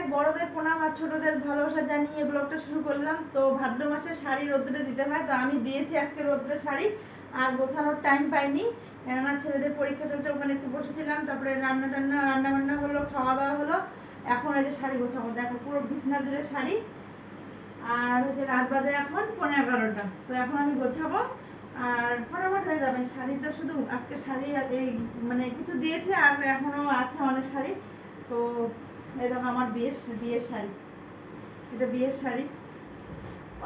Guys বড়দের প্রণাম আর ছোটদের ভালোবাসা জানিয়ে ব্লগটা শুরু করলাম। তো ভাদ্র মাসে শাড়ি রোদ্রে দিতে হয়, তো আমি দিয়েছি আজকে রোদ্রে শাড়ি, আর গোছানোর টাইম পাইনি। কেননা ছেলেদের পরীক্ষা চলছে, ওখানে একটু বসেছিলাম, তারপরে রান্না টান্না রান্না বান্না হলো খাওয়া দাওয়া হলো। এখন এই যে শাড়ি গোছাবো, দেখো পুরো বিছনা জুড়ে শাড়ি। আর হচ্ছে রাত বাজে এখন পনেরো এগারোটা। তো এখন আমি গোছাবো, আর ফটাফট হয়ে যাবে। শাড়ি তো শুধু আজকে শাড়ি এই মানে কিছু দিয়েছে, আর এখনও আছে অনেক শাড়ি। তো এই দেখো আমার বিয়ের বিয়ের শাড়ি। এটা বিয়ের শাড়ি।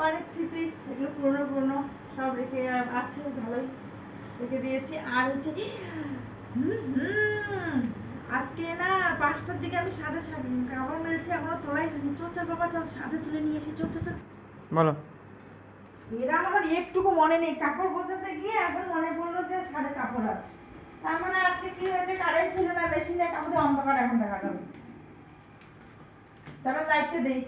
অনেক স্মৃতি এগুলো পুরনো পুরনো সব রেখে আছে ভালোই রেখে দিয়েছি। আর হচ্ছে আজকে না পাঁচটার দিকে আমি কাপড় মেলছি এখনও তোলাই হয়নি। বাবা চল সাথে তুলে নিয়ে এসি চল চল চল বলো। এরা আমার একটুকু মনে নেই। কাপড় গোছাতে গিয়ে এখন মনে পড়ল যে ছাদে কাপড় আছে। তার মানে আজকে কি হয়েছে? কারেন্ট ছিল না বেশি মেশিনে কাপড়ে অন্ধকার এখন দেখা যাবে। তারপর লাইটটা দেই।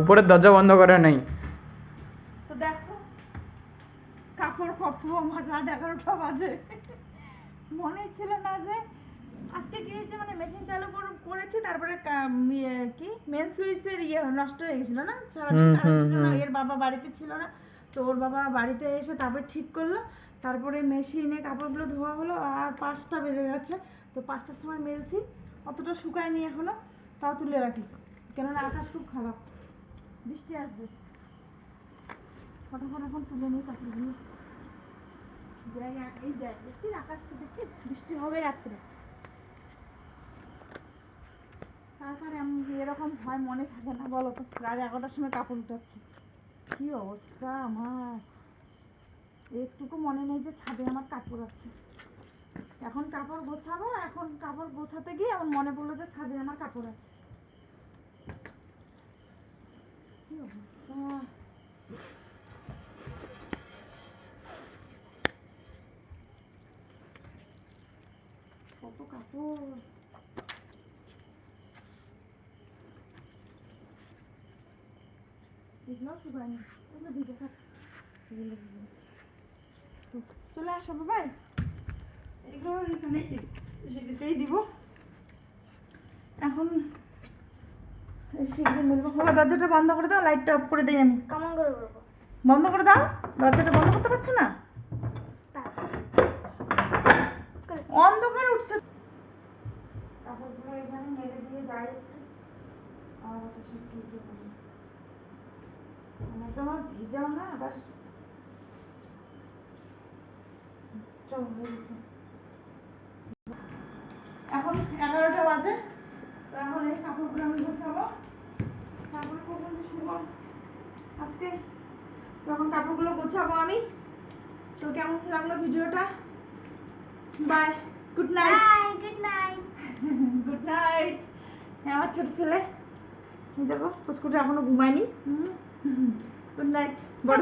উপরের দরজা বন্ধ করে নেই। তো দেখো কাপড় কত আমার রাত এগারোটা বাজে। মনে ছিল না যে আজকে কি হয়েছে মানে মেশিন চালু করেছি তারপরে ইয়ে কি মেন সুইচের ইয়ে নষ্ট হয়ে গেছিল না। এর বাবা বাড়িতে ছিল না তো ওর বাবা বাড়িতে এসে তারপরে ঠিক করল তারপরে মেশিনে কাপড়গুলো ধোয়া হলো আর পাঁচটা বেজে গেছে। তো পাঁচটার সময় মেলছি অতটা শুকায়নি এখনও তাও তুলে রাখি। কেননা আকাশ খুব খারাপ। বৃষ্টি আসবে। ফটাফট এখন তুলে নিই দেখ, এই দেখ, দেখছিস আকাশটা দেখছিস? বৃষ্টি হবে রাত্রে। তারপরে আমি এরকম হয় মনে থাকে না বলো তো রাত এগারোটার সময় কাপড় উঠাচ্ছি। কি অবস্থা আমার? একটুকু মনে নেই যে ছাদে আমার কাপড় আছে। এখন কাপড় গোছাবো, এখন কাপড় গোছাতে গিয়ে আমার মনে পড়ল যে ছাদে আমার কাপড় আছে। কত কাপড়? এগুলো চলে আসো বাবাই এগুলো এখানে সেদিতেই দিব। এখন সেগুলো মিলবো। বাবা দরজাটা বন্ধ করে দাও লাইটটা অফ করে দিই আমি। কেমন করে করব? বন্ধ করে দাও দরজাটা বন্ধ করতে পারছ না? অন্ধকার উঠছে। কাপড়গুলো এখানে মেরে দিয়ে যাই। আর অত সব ভিজে যাবে আমার ভিজাও না আবার চল হয়ে গেছে। এগারোটা বাজে। তো এখন এই কাপড়গুলো আমি গোছাবো কখন যে আজকে তখন কাপড়গুলো গোছাবো আমি। তো কেমন লাগল ভিডিওটা? Bye good night good night good night আমার ছোট ছেলে। দেখো পুষ্কুটা এখনও ঘুমায়নি। গুড নাইট বড়